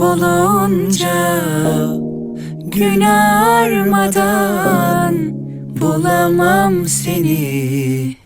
bulunca Gün armadan bulamam seni.